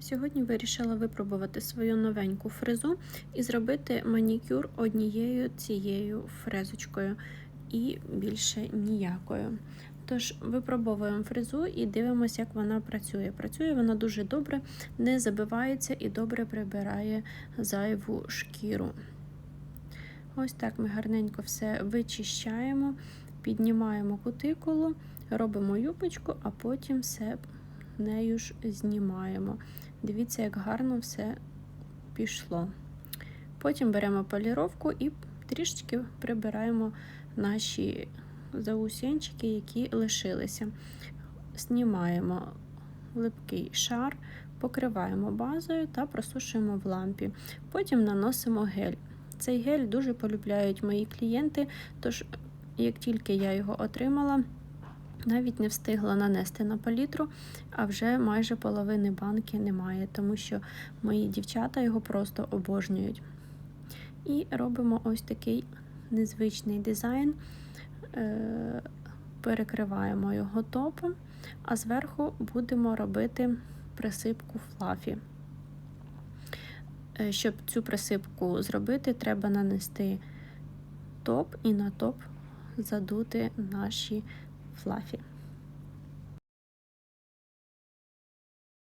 Сьогодні вирішила випробувати свою новеньку фрезу і зробити манікюр однією цією фрезочкою і більше ніякою. Тож випробовуємо фрезу і дивимося, як вона працює. Працює вона дуже добре, не забивається і добре прибирає зайву шкіру. Ось так ми гарненько все вичищаємо, піднімаємо кутикулу, робимо юбочку, а потім все нею ж знімаємо. Дивіться, як гарно все пішло. Потім беремо поліровку і трішечки прибираємо наші заусінчики, які лишилися. Знімаємо липкий шар, покриваємо базою та просушуємо в лампі. Потім наносимо гель. Цей гель дуже полюбляють мої клієнти, тож, як тільки я його отримала, навіть не встигла нанести на палітру, а вже майже половини банки немає, тому що мої дівчата його просто обожнюють. І робимо ось такий незвичний дизайн, Е, перекриваємо його топом, а зверху будемо робити присипку флафі. Е, Щоб цю присипку зробити, треба нанести топ і на топ задути наші флафі.